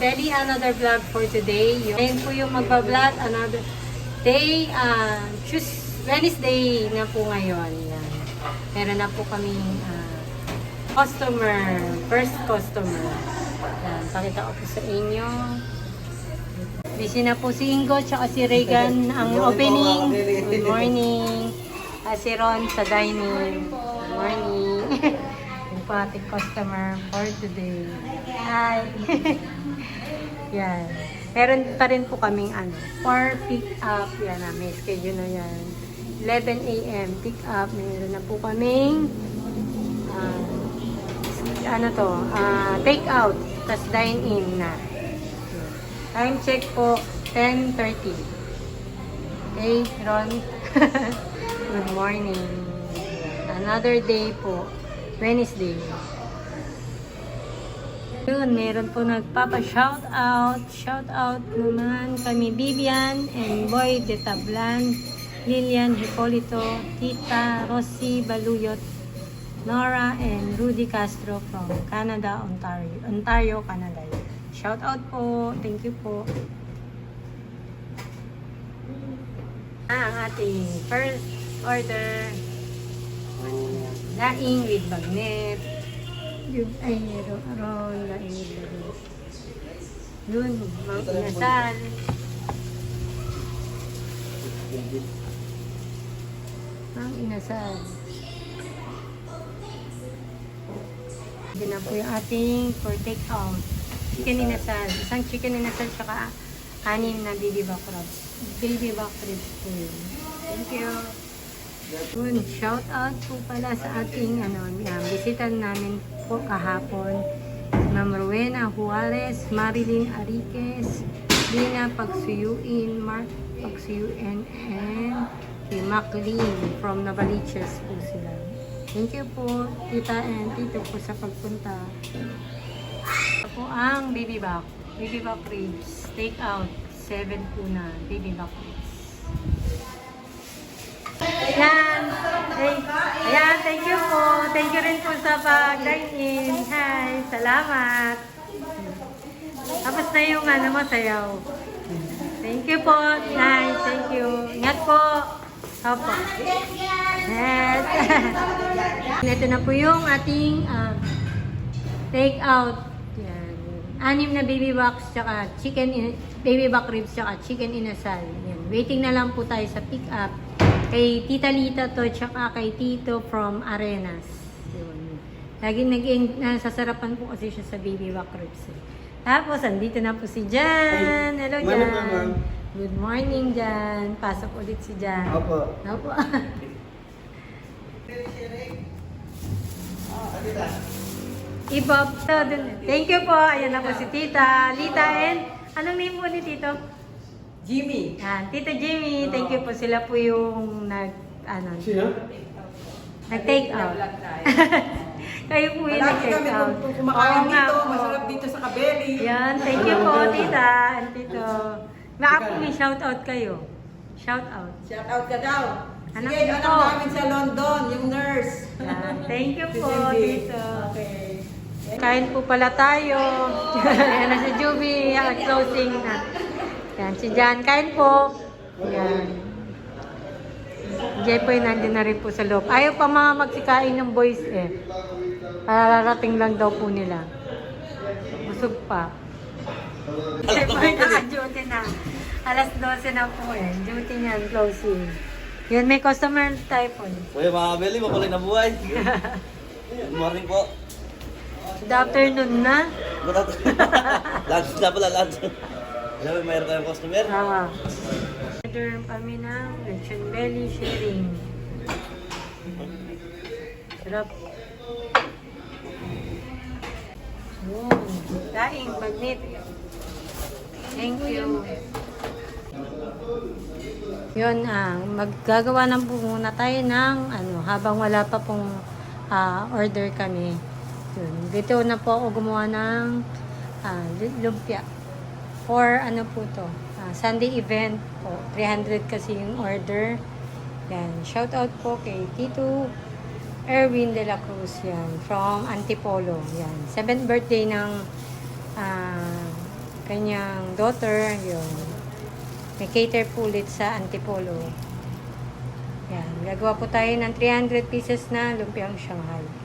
Belly, another vlog for today. Ngayon po yung magbablog, another day, uh, Tuesday, Wednesday na po ngayon. Yan. Meron na po kaming ah, customer, first customer. Yan, pakita ko po sa inyo. Busy na po si Ingo tsaka si Regan ang opening. Good morning. Ah, si Ron sa dining. Good morning. Po ating customer for today. Hi. yan. Meron pa rin po kaming ano, for pick up. Yan na, may schedule na yan. 11 a.m. pick up. Meron na po kaming ah, ano to, ah, take out. Tapos dine in na. Time check po, 10.30. Okay, Ron? Good morning. Another day po, Wednesday. Yun, meron po nagpapa-shout out. Shout out naman kami Bibian and Boy de Tablan, Lilian Hipolito, Tita Rosie Baluyot, Nora and Rudy Castro from Canada, Ontario, Ontario, Canada. Shout out po. Thank you po. Ah, ating first order. Daing with bagnet. Yung ay, ro- ron, daing with bagnet. Yun, mga inasal. Ang inasal. Hindi na po yung ating for take out. Chicken inasal. Isang chicken inasal tsaka anim na baby back ribs. Baby back ribs po yun. Thank you. Yun, shout out po pala sa ating ano, uh, bisitan namin po kahapon. Ma'am Rowena Juarez, Marilyn Ariquez, Lina Pagsuyuin, Mark Pagsuyuin, and kay Maclean from Navaliches po sila. Thank you po, tita and tito po sa pagpunta. Ito po ang baby back. Baby back ribs. Take out. 7 po na baby back ribs. Ayan. Thank, ayan, thank you po. Thank you rin po sa pag-dine-in. Hi, salamat. Tapos na yung ano mo, sayaw. Thank you po. Nice, thank you. Ingat po. Opo. Yes. Ito na po yung ating ah, take out. Yan. Anim na baby box, tsaka chicken, in, baby back ribs, tsaka chicken inasal. Yan. Waiting na lang po tayo sa pick up. Kay Tita Lita to, tsaka kay Tito from Arenas. Yun. Lagi nag nasasarapan po kasi siya sa baby back ribs. eh. Tapos, andito na po si Jan. Hello, Jan. ma'am. Good morning, Jan. Pasok ulit si Jan. Opo. Opo. Ibab. So, thank you po. Ayan na po si Tita. Lita and anong name po ni Tito? Jimmy. Yan, Tito Jimmy. Thank you po. Sila po yung nag, ano, Sino? nag-take out. Tayo. Kayo po yung Malaki nag-take kami out. kung kumakain Oo nga dito. po. Masarap dito sa Kabeli. Yan, thank you po, Tita and Tito. Baka po may shout out kayo. Shout out. Shout out ka daw. Anak Sige, niyo anak po. namin sa London, yung nurse. Yan, thank you po, Cindy. Tito. Okay. Kain po pala tayo. Yan na si Juby, ah, closing na. Yan, si Jan, kain po. Yan. Jepoy nandun na rin po sa loob. Ayaw pa mga magsikain ng boys eh. Pararating lang daw po nila. Busog pa. Jepoy naka-duty na. Alas 12 na po eh. Duty niyan, closing. Yun, may customer tayo po. Kuya mga kabeli, makulit na buhay. Good morning po. Good afternoon na. Good afternoon. lunch na pala, lunch. Alam mo, mayroon tayong customer. Ah. Order kami ng lechon belly sharing. Sarap. Yun. Daing, magnet. Thank you. Yun, ah, maggagawa ng muna tayo ng ano, habang wala pa pong ah, order kami. Yun. Dito na po ako gumawa ng ah, lumpia. For ano po to? ah, Sunday event po. 300 kasi yung order. Yan. Shout out po kay Tito Erwin de la Cruz yan. From Antipolo. Yan. 7th birthday ng ah, kanyang daughter. Yun. May cater po ulit sa Antipolo. Yan. Gagawa po tayo ng 300 pieces na lumpiang Shanghai.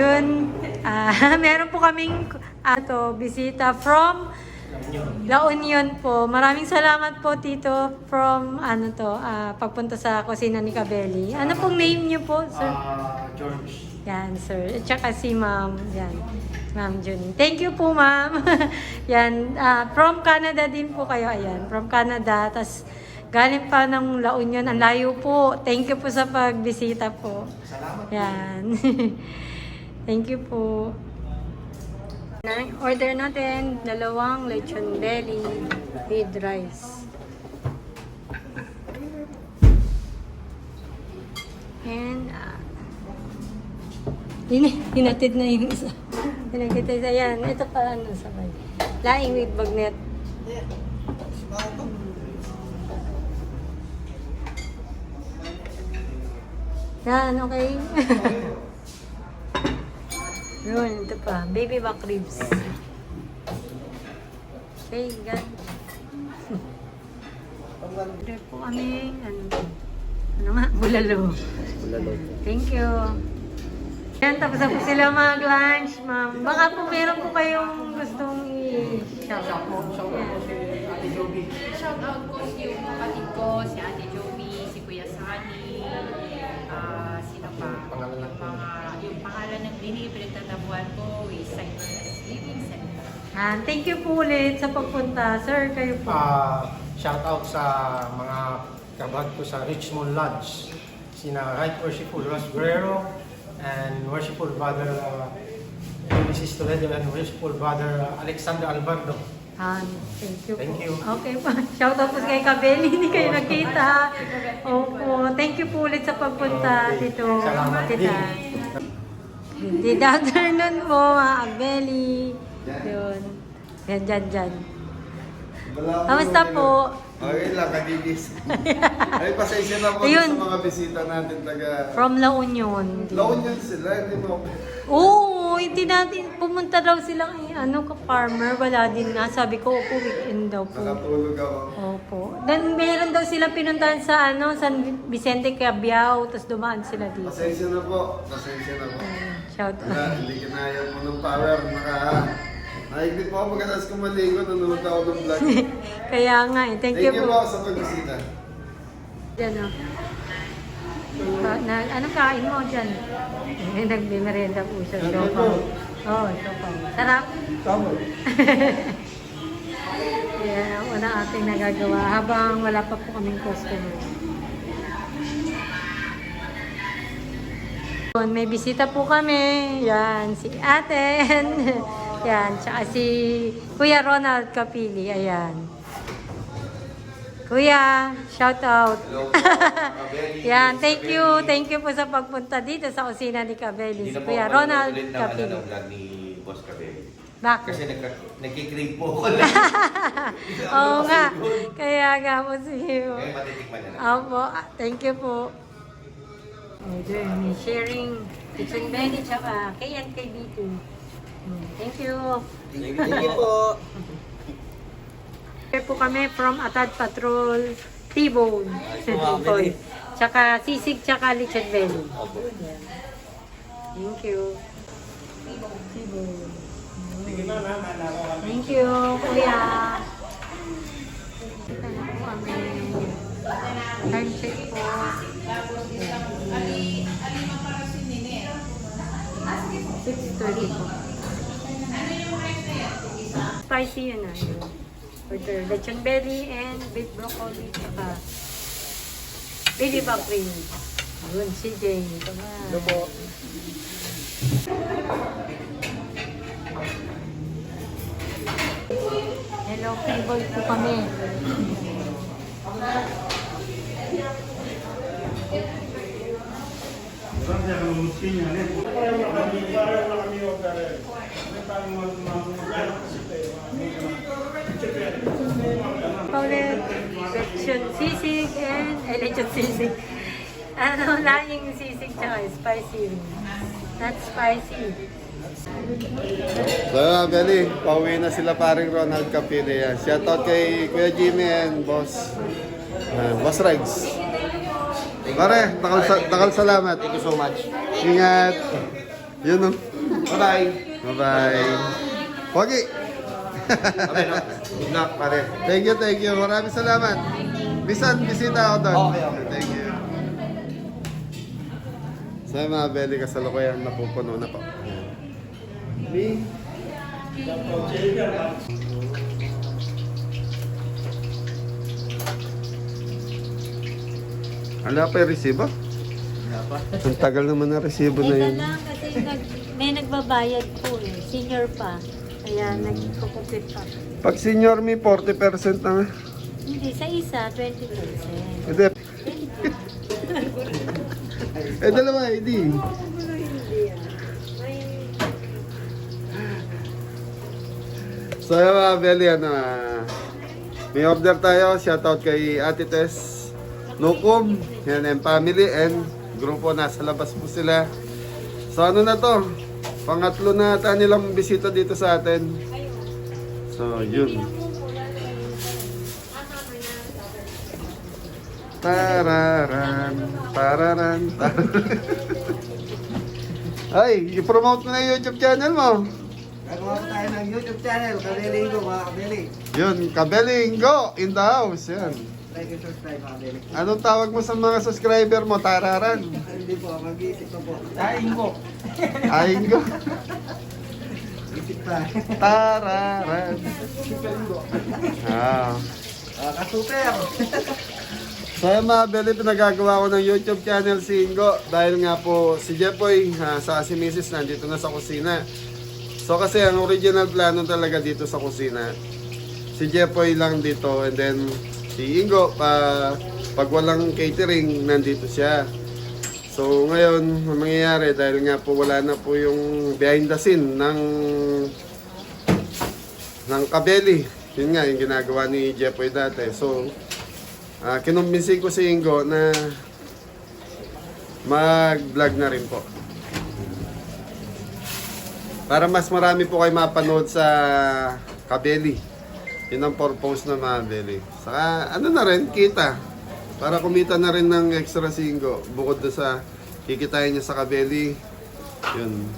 Yun, ah, meron po kaming ato bisita from La Union po. Maraming salamat po Tito from ano to, ah, pagpunta sa kusina ni Cabelli. Ano pong name niyo po, sir? Ah, George. Yan, sir. At saka si ma'am. Yan. Ma'am Junie. Thank you po, ma'am. Yan. ah, from Canada din po kayo. Ayan. From Canada. Tapos, galing pa ng La Union. Ang layo po. Thank you po sa pagbisita po. Salamat. Yan. Thank you po. Order natin dalawang lechon belly with rice. And ah, hin- hinatid na yung isa. Hinatid na. Yan. Ito pa ano sabay. Laing with bagnet. Yan, okay. Yun, ito pa. Baby back ribs. Okay, gan. Order po kami. Ano, ano nga? Bulalo. Bulalo. Thank you. Yan, tapos na po sila mag-lunch, ma'am. Baka po meron po kayong gustong i-shout out po. Yan. Shout out ko yung kapatid ko, si Ate Joby, si Kuya Sani, ah, sino pa? Mga, yung pangalan ng delivery tatabuan ko is Cypress Living Center. Yan, thank you po ulit sa pagpunta. Sir, kayo po. Ah, shout out sa mga kabag ko sa Richmond Lodge. Sina Right Worshipful Ross Guerrero and Worshipful Brother uh, Mrs. Toledo and Worshipful Brother uh, Alexander Alvardo. Han, thank you Thank po. you. Okay po. Shout out po kay Kabeli. Hindi kayo nagkita. Opo. Thank you po ulit sa pagpunta Okay. dito. Salamat Tita. Good afternoon po, mga Kabeli. Yun. Yan, dyan, dyan. Kamusta po? Okay lang, kadilis. Ay, pasensya na po Ayun. sa mga bisita natin taga... From La Union. La Union sila, hindi mo... Oo, hindi natin. Pumunta daw silang eh, ano ka farmer. Wala din nga. Sabi ko, opo, weekend daw po. Nakatulog ako. Opo. Then meron daw sila pinuntahan sa ano, San Vicente Cabiao, tapos dumaan sila dito. Pasensya na po, pasensya na po. Ayun, Shout Wala, out. hindi kinaya mo ng power. Naka... Naigit po ako pagkatas ko maligo, nanonood ako ng vlog. Kaya nga eh. Thank, Thank you you po. sa pagbisita. Diyan o. Ba, na, anong kain mo dyan? Eh, nagbimerenda po siya. Ano po? Oo, oh, siopaw. Sarap. Tama. Yan ang una ating nagagawa habang wala pa po kaming customer. May bisita po kami. Yan, si Aten. Yan, tsaka si Kuya Ronald Kapili. Ayan. Kuya, shout out. Yan, thank you. Thank you po sa pagpunta dito sa kusina ni Kabeli. Si Kuya Ronald ano, Kapili. vlog ni Boss Cabelli. Bakit? Kasi nagkikrave po ako lang. Oo nga. Kaya nga po si Ngayon matitikman na lang. Opo, thank you po. Oh, there, may sharing kitchen Benny tsaka kay and kay B2. Hmm, Thank you. Thank you, thank you po. Here po kami from Atad Patrol, T-Bone. Sumabili. Tsaka sisig tsaka lechon belly. Thank you. T-Bone. Thank you, kuya. Ito na po kami. Time check po. 6.30 po. Spicy yun ah. Yun. Order lechon belly and beef broccoli saka baby back wings. Yun. Come on. Ano po? Hello, people po kami. Paulit, lechon sisig and, eh, lechon sisig. Ano, laing sisig tsaka spicy. Not spicy. So, Belly, pauwi na sila paring Ronald Capine. Yan. Shoutout kay Kuya Jimmy and Boss uh, Boss Regs. Pare, takal, sa- takal salamat. Thank you so much. Ingat. Yun no. Bye-bye. Bye-bye. Pogi. Okay, no? Good luck, pare. Thank you, thank you. Maraming salamat. Bisan, bisita ako doon. Okay, okay. Thank you. Sa mga belly kasalukuyan napupuno na po. Me? Wala pa yung resibo? Ang tagal naman na resibo na Teka yun. lang kasi nag, may nagbabayad po eh. Senior pa. Kaya nagkukupit pa. Pag senior me, 40% na nga. Hindi, sa isa, 20%. Hindi. eh, dalawa, hindi. So, yun mga Beli, ano, ah, may order tayo. Shoutout kay Ate Tess Nukum, yan, and family, and grupo nasa labas po sila. So, ano na to? Pangatlo na ata nilang bisita dito sa atin. So, yun. Tararan, tararan, tararan. Ay, i-promote mo na yung YouTube channel mo. Gagawa tayo ng YouTube channel, Kabeling ko mga Kabeli. Yun, Kabeling, go! In the house, yan. Like and subscribe mga Kabeli. Anong tawag mo sa mga subscriber mo? Tararan. Hindi po, mag-iisip pa po. Daing ko. Ayun go. Isip pa. Tararan. Ah. Ah, kasuper. So yung mga beli, pinagagawa ko ng YouTube channel si Ingo dahil nga po si Jepoy ha, sa si Mrs. nandito na sa kusina. So kasi ang original plano talaga dito sa kusina, si Jepoy lang dito and then si Ingo pa pag walang catering nandito siya. So ngayon, ang mangyayari dahil nga po wala na po yung behind the scene ng ng kabeli. Yun nga, yung ginagawa ni Jepoy dati. So, Ah, kinumbinsin ko si Ingo na mag-vlog na rin po. Para mas marami po kayo mapanood sa Kabeli. Yun ang purpose ng mga Kabeli. Saka ano na rin, kita. Para kumita na rin ng extra si Ingo. Bukod doon sa kikitain niya sa Kabeli. Yun.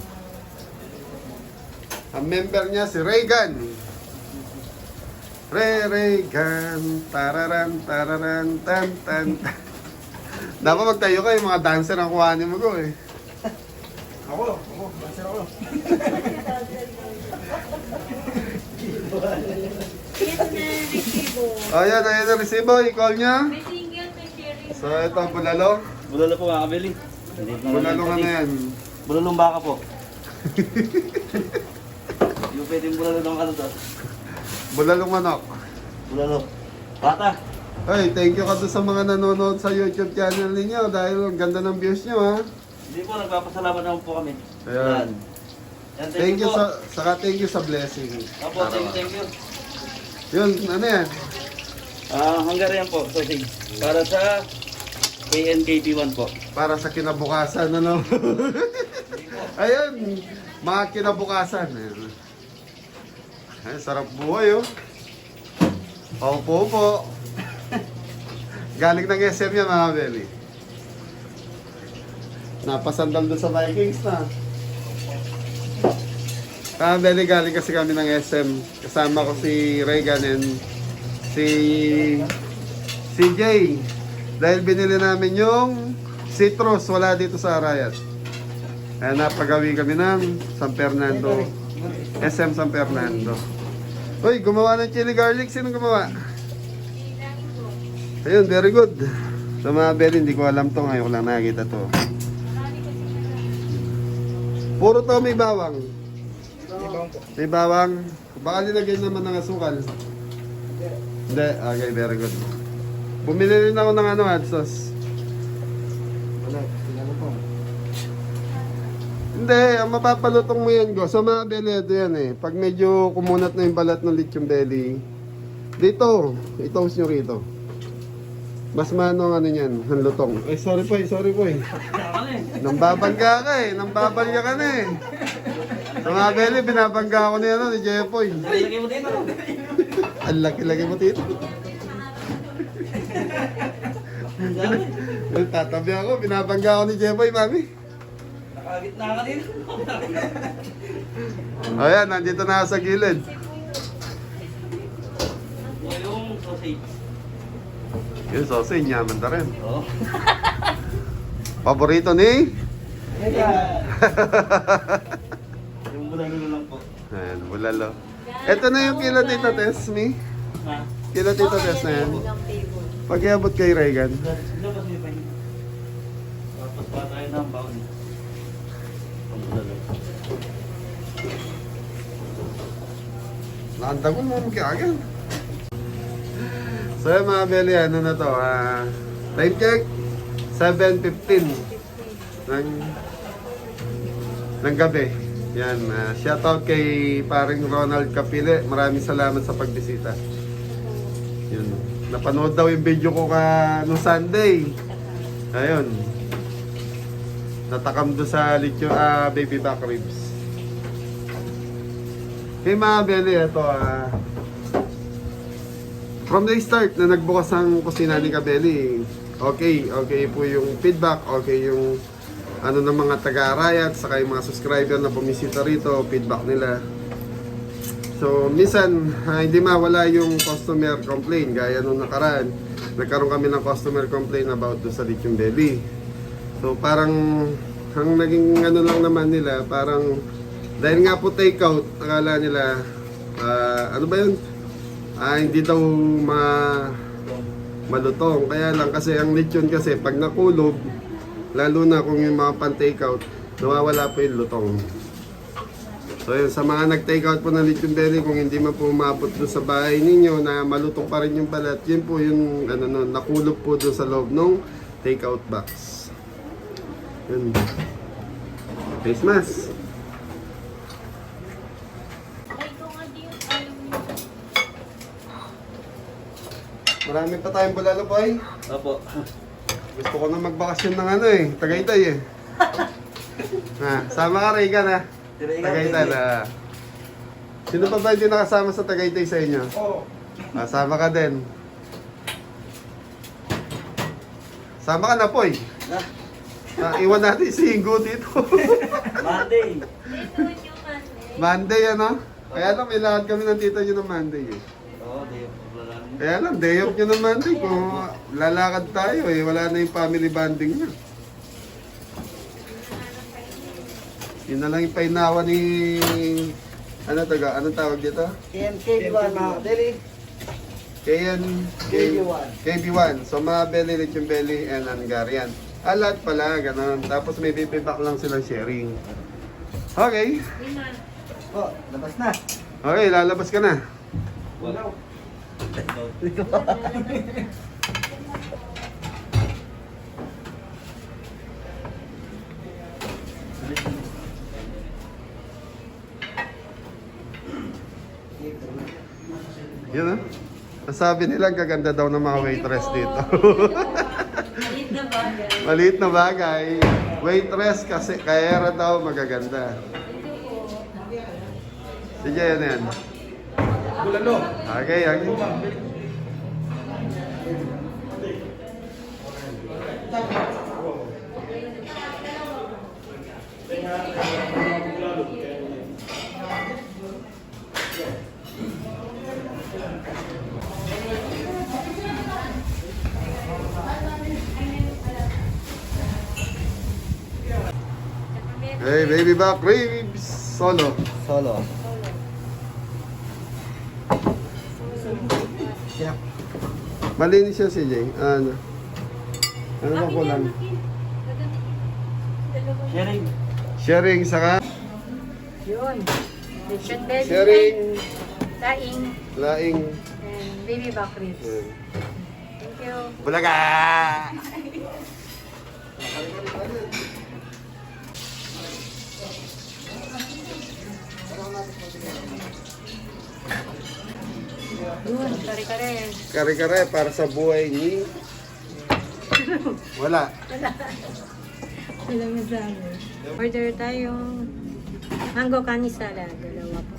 Ang member niya si Reagan. Re Reagan, tararan, tararan, tan, tan, tan. Dapat magtayo kayo, mga dancer ang kuhanin mo ko eh. Ako, ako, banser ako. O yan, ayan ang resibo, i-call niya. So ito, bulalo. Bulalo po mga Kabeli. Bulalo ka na yan. Bulalong baka po. Yung pwedeng bulalo ng ano to. Bulalong manok. Bulalo. Bata. Hey, thank you ka doon sa mga nanonood sa YouTube channel ninyo dahil ang ganda ng views nyo ha. Hindi po, nagpapasalamat naman po kami. Ayan. Yan, Thank you po. sa, saka thank you sa blessing. Opo, thank you, thank you. Yun, ano yan? Ah, Hungarian po, sausage. Para sa KNKP1 po. para sa kinabukasan, ano? Ayun, mga kinabukasan. Ayun. Ay, sarap buhay, oh. Opo po. Galing ng SM yan, mga belly. Napasandal doon sa Vikings na. Ah, belly, galing kasi kami ng SM. Kasama ko si Reagan and si si Jay. Dahil binili namin yung citrus, wala dito sa Arayat. Kaya napagawi kami ng San Fernando. SM San Fernando. Uy, gumawa ng chili garlic. Sino gumawa? Ayun, very good. Sa mga beli, hindi ko alam to. Ngayon ko lang nakikita to. Puro to may bawang. May bawang. Baka nilagyan naman ng asukal. Hindi. Okay, very good. Bumili rin ako ng ano, hot sauce. Wala, tingnan mo po. Hindi, ang mapapalutong mo yan, go. Sa mga belly, ito yan eh. Pag medyo kumunat na yung balat ng lechon belly, dito, itoast nyo rito. Mas mano ang ano yan, ang lutong. Ay, sorry po, sorry po eh. Nambabangga ka eh, nambabangga ka na eh. Mga belly, binabangga ako ni, ano, ni Jepoy. Lagay mo dito. Ang laki-laki mo dito. Tatabi ako, binabangga ako ni Jepoy, mami. Nakagitna ka dito. Ayan, nandito na sa gilid. Yung sausage. Yung sausage, yaman na rin. Oo. Paborito ni? Yung bulalo lang po. Ayan, bulalo. Ito na yung kilo Tita Tess, mi. Ha? Kilo Tita Tess na yan. Pag iabot kay Reagan. Labas niyo pa yun. Tapos pa tayo ng baon. Ang bulalo. Nakantagon mo magkagan. So yung mga beli, ano na to, ah, time check, 7.15 ng, ng gabi. Yan, ah, shoutout kay paring Ronald Capile, maraming salamat sa pagbisita. Yun, napanood daw yung video ko ka nung Sunday. Ayun, natakam do sa lityo, ah, baby back ribs. Kay mga Beli, ito ah... from the start na nagbukas ang kusina ni Kabeli, okay, okay po yung feedback, okay yung ano ng mga taga-Arayat, saka yung mga subscriber na bumisita rito, feedback nila. So, minsan, ah, hindi mawala yung customer complaint, gaya nung nakaraan. Nagkaroon kami ng customer complaint about do sa Lithium Baby. So, parang, ang naging ano lang naman nila, parang, dahil nga po takeout, akala nila, ah, ano ba yun? Ah, hindi daw ma malutong. Kaya lang kasi ang lechon kasi pag nakulog, lalo na kung yung mga pan-takeout, nawawala po yung lutong. So yun, sa mga nag-takeout po ng lechon belly, kung hindi man po umabot doon sa bahay ninyo na malutong pa rin yung balat, yun po yung ano, no, nakulog po doon sa loob ng takeout box. Yun. Face mask. Marami pa tayong bulalo po ay. Opo. Gusto ko na magbakasyon ng ano eh, Tagaytay eh. ha, sama ka Regan ha. Tagaytay na. Sino pa ba hindi nakasama sa Tagaytay sa inyo? Oo. Ah, sama ka din. Sama ka na po eh. Ah, iwan natin si Ingo dito. Monday. Monday ano? Kaya lang may lakad kami ng tita nyo ng Monday eh. Oo, bulalo. Kaya lang, day off nyo ng Monday kung lalakad tayo eh. Wala na yung family bonding nyo. Yun na lang yung painawa ni... Ano taga? Anong tawag dito? KMK1 mga deli. KN... KB1. KB1. So, mga belly, lechon belly, and Hungarian. Ah, lahat pala, ganun. Tapos may back lang silang sharing. Okay. Oh, labas na. Okay, lalabas ka na. Wala. Yun ah. Ang sabi nila, ang gaganda daw ng mga waitress dito. Maliit na bagay. Maliit na bagay. Waitress kasi kaya daw magaganda. Sige, yan yan. Bulalo. Okay, okay. Hey, baby back ribs. Solo. Solo. Malinis siya si Jay. Ano? Ano ba kulang? Sharing. Sharing saka Yun. Belly. sharing Daing. laing. And baby back ribs. Yun. Thank you. Bulaga! Yun, kare-kare. Kare-kare para sa buhay ni... Wala. Mo sa amin. Order tayo. Mango kanisala. Dalawa po.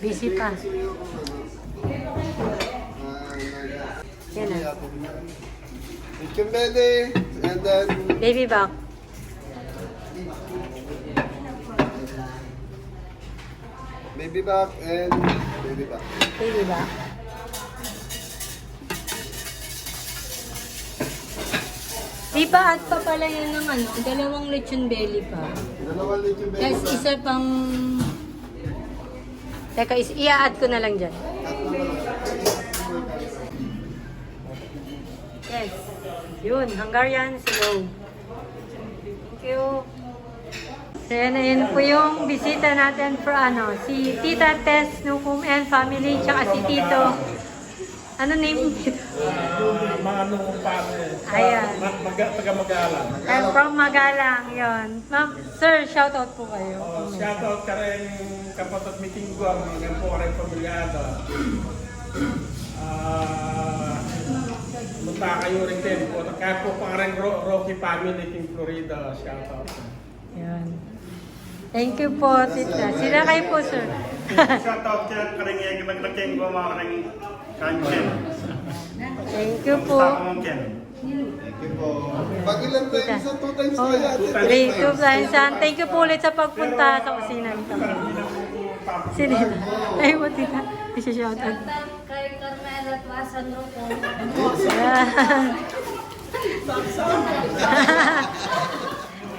Busy pa. Yan na. Chimbede, and then Baby back. Baby back and baby back. Baby back. Di ba at pa pala yan ng ano, dalawang lechon belly pa. Dalawang little baby Tapos back. isa pang... Teka, is i-add ko na lang dyan. Yes. Yun, Hungarian slow. Thank you. So yan, yan po yung bisita natin for ano, si Tita Tess Nukum and family, tsaka si Tito. Ano name? Mga nung pare. Ayan. Taga-magalang. I'm from Magalang, yon. Ma'am, sir, shout out po kayo. Shoutout ka rin kapatid meeting ko ang mga po rin pamilyado. Ah, Punta kayo rin din. Kaya po pa rin Ro- Rocky family in Florida. Shoutout. Yan. Thank you po, Tita. Sila kayo po, sir. Shoutout kaya karing naglaking ko mga karing kanchen. Thank you po. Sa ken. Pag ilan times sa two times Oh, kaya? three, two, san. Thank you po ulit sa pagpunta sa kusina nito. Sino? Ay, mo, Tita. Isa-shout out. kay Carmela at Wasan Rupo.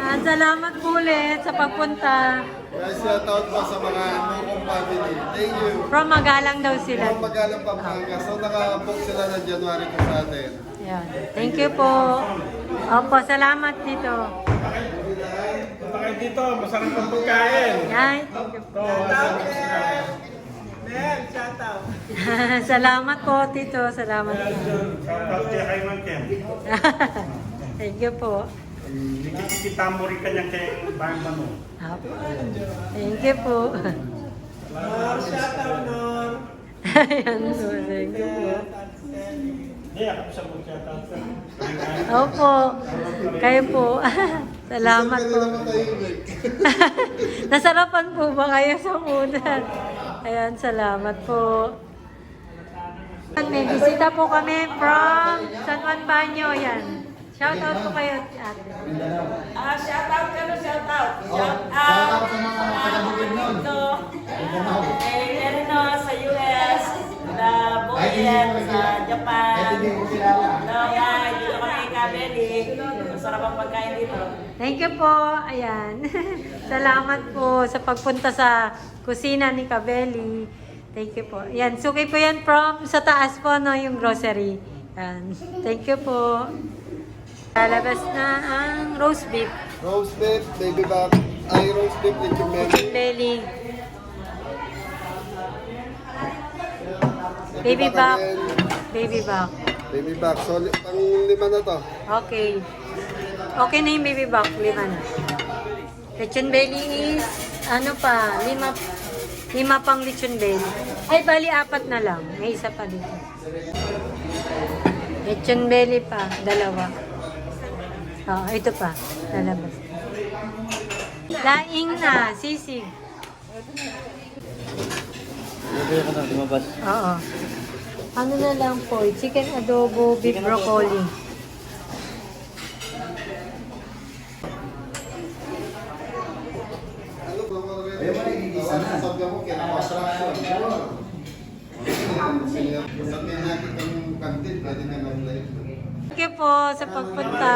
Ah, salamat po ulit sa pagpunta. Guys, shout out po sa mga Nukong family. Thank you. From Magalang daw sila. From Magalang Pampanga. So naka-book sila ng January ko sa atin. Yan. Thank you po. Opo, salamat dito. Kayo dito. Masarap ang pagkain. Yan. Thank you po. Mel, shout out. salamat po, Tito. Salamat po. Shoutout kaya kay man ken. Thank you po. Kita mo rin kanya kay Bang Manu. Apo. Thank you po. Nor, shout out, Nor. Ayan, so, thank you po. Opo. Kayo po. Salamat po. Nasarapan po ba kayo sa unan? Ayan, salamat po. May bisita po kami from San Juan Banyo. Yan. Shout out po kayo, ate. Ah, shout out ka na, shout out. Shout out sa mga taga-Bukidnon. Eh, meron no, sa US, the Boyan, sa Japan. No, yan, dito kami kabeli. Masarap ang pagkain dito. Thank you po. Ayan. Salamat po sa pagpunta sa kusina ni Kabeli. Thank you po. Yan, suki po yan from sa taas po, no, yung grocery. Yan. Thank you po. Lalabas na ang roast beef. Roast beef, baby back. Ay, roast beef, little baby. Belly. Baby back. Baby back. Baby back. So, pang lima na to. Okay. Okay na yung baby back. Lima na. Lechon belly is, ano pa, lima, lima pang lechon belly. Ay, bali, apat na lang. May isa pa dito. Lechon belly pa, dalawa. Oo, ito pa, lalabas. Laing na, sisig. Nabili ka na, lumabas. Oo. Ano na lang po, chicken adobo, beef broccoli. Ano ba Ayun, manigigisa na. Sabi ako, kaya construction. Sabi natin pwede na. Thank you po sa pagpunta.